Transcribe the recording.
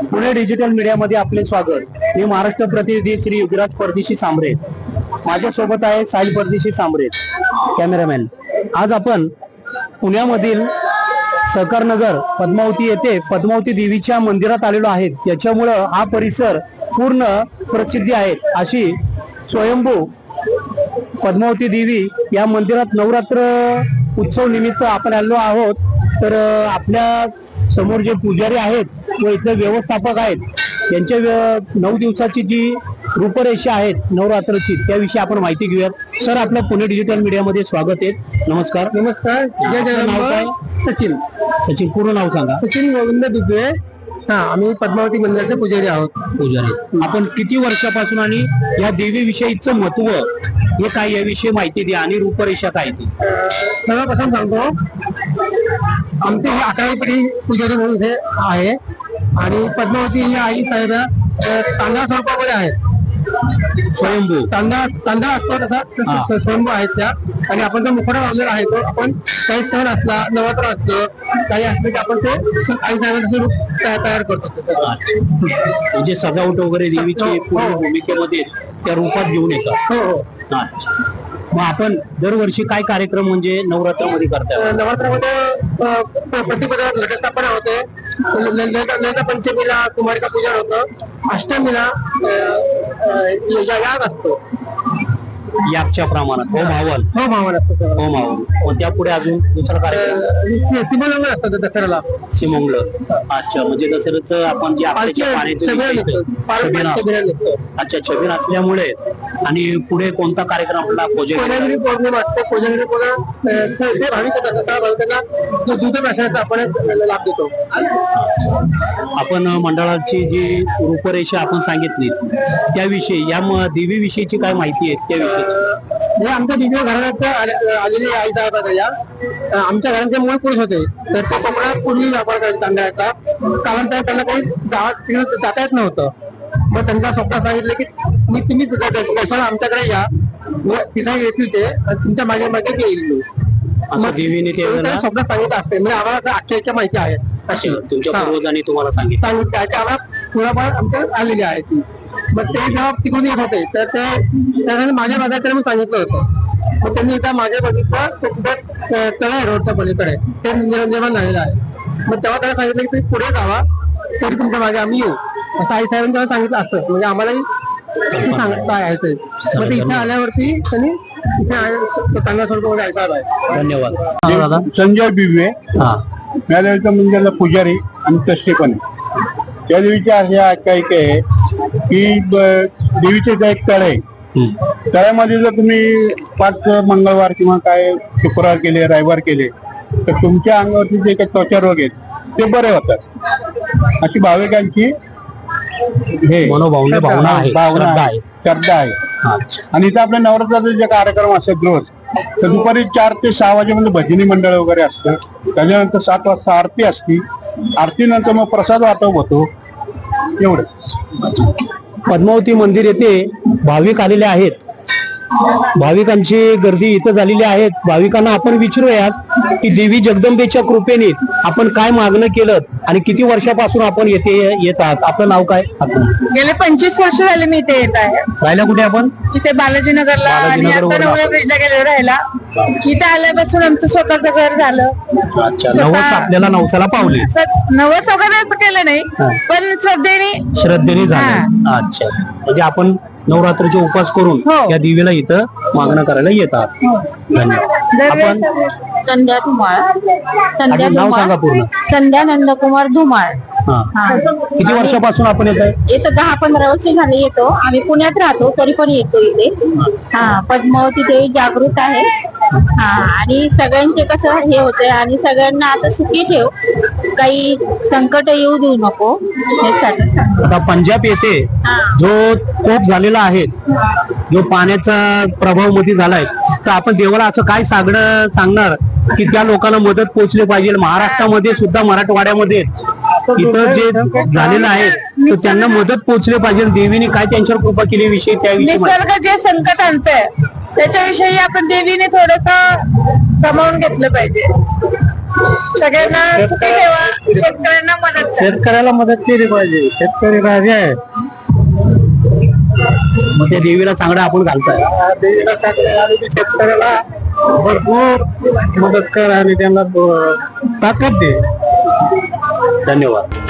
Pune digital मीडियामध्ये आपले स्वागत. मी महाराष्ट्र प्रतिनिधी श्री युगराज परदेशी सांबरे माझ्या सोबत आहे साहिल परदेशी सांबरे कॅमेरामॅन. आज आपण पुण्यामधील सहकारनगर पद्मावती येथे पद्मावती देवीच्या मंदिरात आलेलो आहेत. त्याच्यामुळं हा परिसर पूर्ण प्रसिद्धी आहे. अशी स्वयंभू पद्मावती देवी या मंदिरात नवरात्र उत्सव निमित्त आपण आलो आहोत. तर आपल्यासमोर जे पुजारी आहेत व इथले व्यवस्थापक आहेत यांच्या व्य- नऊ दिवसाची जी रूपरेषा आहेत नवरात्रची त्याविषयी आपण माहिती घेऊयात. सर आपल्या पुणे डिजिटल मीडियामध्ये स्वागत आहे. नमस्कार. नमस्कार. नाव काय? सचिन. सचिन पूर्ण नाव सांगा. सचिन गोविंद दुबे हा आम्ही पद्मावती मंदिराचे पुजारी आहोत. पुजारी. आपण किती वर्षापासून आणि या देवीविषयीचं महत्त्व हे काय याविषयी माहिती द्या आणि रूपरेषा काय ती? सर्वप्रथम सांगतो आमचे हे अकरावी पिढी पुजारी म्हणून इथे आहे. आणि पद्मावती ही आई साहेब तांदळा स्वरूपामध्ये आहेत. स्वयंभू. तांदळा तांदळा असतो तसा स्वयंभू आहेत त्या. आणि आपण जो मुखडा लावलेला आहे तो आपण काही सण असला नवरात्र असलं काही असलं की आपण ते आई साहेबांचं रूप तया- तयार करतो. म्हणजे सजावट वगैरे देवीची हो, पूर्ण हो. भूमिकेमध्ये त्या रूपात घेऊन येतात. हो हो. मग आपण दरवर्षी काय कार्यक्रम म्हणजे नवरात्रामध्ये करताय नवरात्रामध्ये प्रतिपदा घटस्थापना होते. ल- ललिता पंचमीला कुमारिका पूजन होतं. अष्टमीला याग असतो. याच्या प्रमाणात. हो मावल. हो मावळ असतो. हो मावल. मग त्या पुढे अजून दुसरा कार्यक्रम? अ, सि- सिमोलंघन असतं दसऱ्याला सिमंगल. अच्छा म्हणजे दसऱ्याच आपण जे पाण्याचं इथं असतो. अच्छा छबिन असल्यामुळे आणि पुढे कोणता कार्यक्रम आपला? कोजागिरी प्रोजेक्ट पौर्णिमा असते. कोजागिरी पौर्णिमा अ, स- जे भाविक येतात. त्या भाविकांना जो दूध प्राशनाचा आपण लाभ देतो. आपण मंडळाची जी रूपरेषा आपण सांगितली त्याविषयी या म- देवीविषयीची काय माहिती आहे त्याविषयी? हे आमच्या दिव्य घराण्यात आले- आलेले आई साहेब या. आमच्या घराचे मूळ पुरुष होते. तर ते कोकणात पूर्वी व्यापार करायचे तांदळाचा कालांतर त्यांना काही गावात जाता येत नव्हतं. मग त्यांना स्वप्न सांगितलं की मी तुम्ही कशाला आमच्याकडे या? तिथे येतील ते तुमच्या मागे मागे ते येईल. देवीने स्वप्न सांगितलं असते. म्हणजे आम्हाला आख्यायिका माहिती आहे अशी तुमच्या. पूर्वजांनी तुम्हाला सांगितलं. सांगितलं. त्याच्या आम्हाला थोडाफार आमच्या आलेली आहे ती मग ते जेव्हा तिकडून येत होते तर ते त्याने माझ्या बाजाराकडे मी सांगितलं होतं. मग त्यांनी एकदा माझ्या बघितलं तो कुठं तळ आहे रोडच्या पलीकडे. ते निर्माण निर्माण झालेलं आहे. मग तेव्हा त्याला सांगितलं की तुम्ही पुढे जावा तरी तुमच्या मागे आम्ही येऊ. असं आई साहेबांनी जेव्हा सांगितलं असतं म्हणजे आम्हालाही ते. मग ते इथे आल्यावरती त्यांनी इथे चांगल्या स्वरूपामध्ये आई साहेब आहे. धन्यवाद. हा, दादा. संजय बिबवे. हा. या देवीच्या मंदिराला पुजारी आणि ट्रस्टी पण. त्या देवीची अशी आख्यायिका आहे की देवीचे इथं एक तळ. आहे. तळ्यामध्ये जर तुम्ही पाच मंगळवार किंवा काय शुक्रवार केले रविवार केले तर तुमच्या अंगावरती जे काही त्वचा रोग आहेत ते बरे होतात. अशी भाविकांची हे मनोभावना भावना आहे भावना श्रद्धा आहे श्रद्धा आणि इथं आपल्या नवरात्राचे जे कार्यक्रम असतात रोज तर दुपारी चार ते सहा वाजेपर्यंत भजनी मंडळ वगैरे असतं. त्याच्यानंतर सात वाजता आरती असती. आरतीनंतर मग प्रसाद वाटप होतो. एवढं. पद्मावती मंदिर येथे भाविक आलेले आहेत. भाविकांची गर्दी इथं झालेली आहेत. भाविकांना आपण विचारूयात की देवी जगदंबेच्या कृपेने आपण काय मागणं केलं आणि किती वर्षापासून आपण येथे येत आहात? आपलं नाव काय? गेले पंचवीस वर्ष झाले मी इथे येत आहे. राहिला कुठे आपण? इथे बालाजीनगरला आणि आता बालाजीनगरवरून नवऱ्या ब्रिजला गेले राहायला. इथे आल्यापासून आमचं स्वतःचं घर झालं. अच्छा स्वतः- नवस आपल्याला नवसाला पावले. असं नवस वगैरे असं केलं नाही पण श्रद्धेने श्रद्धेने झालं. अच्छा. म्हणजे आपण नवरात्रीचे उपवास करून हो. या देवीला इथं मागणं करायला येतात. धन्यवाद. आपण संध्या धुमाळ संध्या आपलं नाव सांगा पूर्ण. संध्या नंदकुमार धुमाळ. हा. हा. किती वर्षापासून आपण येत आहे? येतो दहा पंधरा वर्ष झाले येतो. आम्ही पुण्यात राहतो तरी पण येतो इथे. हा पद्मावती देवी जागृत आहे. हा आणि सगळ्यांचे कसं हे होते आणि सगळ्यांना असं सुखी ठेव. काही संकट येऊ देऊ नको. यासाठी. आता पंजाब येथे. जो कोप झालेला आहे जो पाण्याचा प्रभावमध्ये झालाय तर आपण देवाला असं काय सांगणं सांगणार की त्या लोकांना मदत पोहोचली पाहिजे? महाराष्ट्रामध्ये सुद्धा मराठवाड्यामध्ये इथं जे झालेलं आहे तर त्यांना मदत पोहोचली पाहिजे. देवीने काय त्यांच्यावर कृपा केली विषयी त्याविषयी निसर्ग जे संकट आणतंय त्याच्याविषयी आपण देवीने थोडस कमावून घेतलं पाहिजे. सगळ्यांना सुखी ठेवा शेतकऱ्यांना मदत करा. शेतकऱ्याला मदत केली पाहिजे. शेतकरी राजे आहे मग त्या देवीला सांगडा आपण घालताय. देवीला आणि ते शेतकऱ्याला भरपूर मदत कर आणि त्यांना ताकद दे. धन्यवाद.